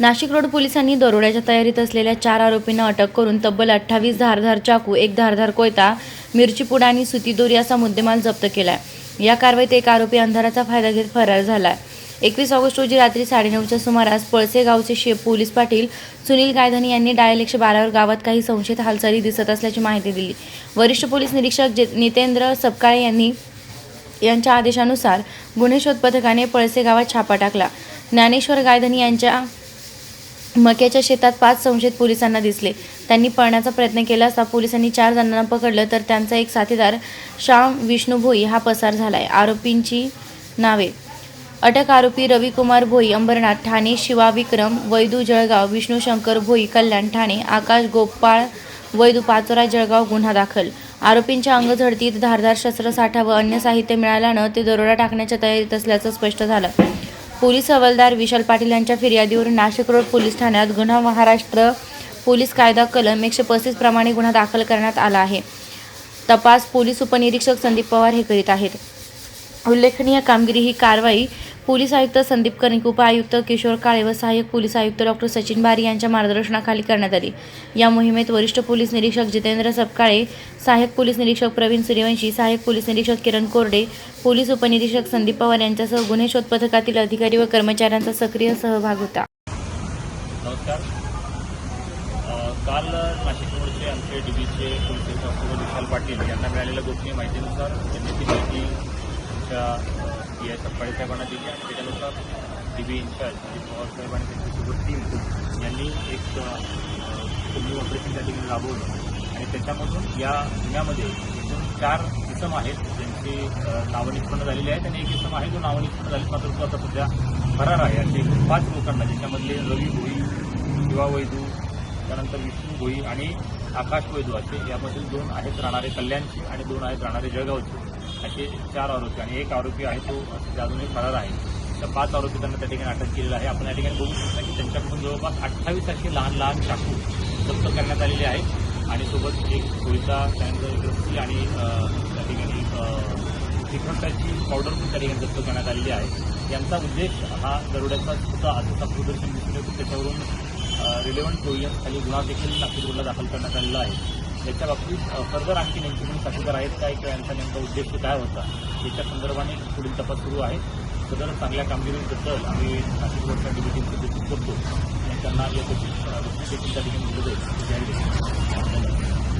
Nashik road पोलिसांनी दरोड्याच्या तयारीत असलेल्या चार आरोपींना अटक करून तब्बल अठ्ठावीस धारधार चाकू एक धारधार कोयता मिरचीपुडा आणि सुती दोरी असा मुद्देमाल जप्त केलाय. या कारवाईत एक आरोपी अंधाराचा फायदा घेत फरार झालाय. एकवीस ऑगस्ट रोजी रात्री साडेनऊच्या सुमारास पळसे गावचे शे पोलीस पाटील सुनील गायधनी यांनी डायल एकशे बारावर गावात काही संशयित हालचाली दिसत असल्याची माहिती दिली. वरिष्ठ पोलीस निरीक्षक जे नितेंद्र सपकाळे यांनी यांच्या आदेशानुसार गुन्हे शोध पथकाने पळसे गावात छापा टाकला. ज्ञानेश्वर गायधनी यांच्या मक्याच्या शेतात पाच संशयित पोलिसांना दिसले. त्यांनी पळण्याचा प्रयत्न केला असता पोलिसांनी चार जणांना पकडलं तर त्यांचा एक साथीदार श्याम विष्णू भोई हा पसार झालाय. आरोपींची नावे. अटक आरोपी रविकुमार भोई अंबरनाथ ठाणे शिवा विक्रम वैदू जळगाव विष्णू शंकर भोई कल्याण ठाणे आकाश गोपाळ वैदू पाचोरा जळगाव गुन्हा दाखल. आरोपींच्या अंगझडतीत धारदार शस्त्रसाठा व अन्य साहित्य मिळाल्यानं ते दरोडा टाकण्याच्या तयारीत असल्याचं स्पष्ट झालं. पोलीस हवालदार विशाल पाटील यांच्या फिर्यादीवरून नाशिक रोड पोलीस ठाण्यात गुन्हा महाराष्ट्र पोलीस कायदा कलम एकशे पस्तीस प्रमाणे गुन्हा दाखल करण्यात आला आहे. तपास पोलीस उपनिरीक्षक संदीप पवार हे करीत आहेत. उल्लेखनीय कामगिरी ही कारवाई पोलीस आयुक्त संदीप कर्णिक उपआयुक्त किशोर काळे व सहाय्यक पोलीस आयुक्त डॉक्टर सचिन बारी यांच्या मार्गदर्शनाखाली करण्यात आली. या मोहिमेत वरिष्ठ पोलीस निरीक्षक जितेंद्र सपकाळे सहाय्यक पोलीस निरीक्षक प्रवीण सूर्यवंशी सहाय्यक पोलीस निरीक्षक किरण कोरडे पोलीस उपनिरीक्षक संदीप पवार यांच्यासह गुन्हे शोध पथकातील अधिकारी व कर्मचाऱ्यांचा सक्रिय सहभाग होता. नमस्कार. काल नाशिक रोडचे आमचे डीबीचे पोलीस विशाल पाटील यांना मिळालेल्या गोपनीय माहितीनुसार त्यांनी ती माहिती आमच्या पी आय साहेबांना दिली आणि त्याच्यानुसार D B in charge Ajit Pawar साहेब आणि त्यांच्यासोबत टीम यांनी एक कुंभी ऑपरेशन त्या ठिकाणी राबवलं. आणि त्याच्यामधून या गुन्ह्यामध्ये एकूण चार इसम आहेत ज्यांची नावं निष्पन्न झालेली आहेत. आणि एक इसम आहे जो नावं निष्पन्न झाली मात्र तो आता सध्या फरार आहे. असे पाच लोकांना ज्याच्यामधले रवी भोई शिवा वैदू त्यानंतर विष्णू भोई आणि आकाश वैदू असे यामधील दोन आहेत राहणारे कल्याणचे आणि दोन आहेत राहणारे जळगावचे. असे चार आरोपी आणि एक आरोपी आहे तो अजूनही फरार आहे. तर पाच आरोपी त्यांना त्या ठिकाणी अटक केलेलं आहे. आपण या ठिकाणी बघू शकता की त्यांच्याकडून जवळपास अठ्ठावीस असे लहान लहान चाकू जप्त करण्यात आलेले आहेत आणि सोबत एक कोयता त्यानंतर रस्सी आणि त्या ठिकाणी तिखटाची पावडर पण त्या ठिकाणी जप्त करण्यात आलेली आहे. यांचा उद्देश हा दरोड्याचा होता असं प्रदर्शन दिसून येतो त्याच्यावरून रिलेव्हंट प्रोविजन्स खाली गुन्हा देखील नागपूर दाखल करण्यात आलेला आहे. याच्या बाबतीत फर्दर आणखी नेमकी कोणी साक्षीदार आहेत काय किंवा यांचा नेमका उद्देश काय होता याच्या संदर्भाने पुढील तपास सुरू आहे. सदर चांगल्या कामगिरीबद्दल आम्ही नाशिक रोडच्या डिबिटीचं देखील करतो आणि त्यांना या देखील त्या ठिकाणी दिलं जाईल जाहीर धन्यवाद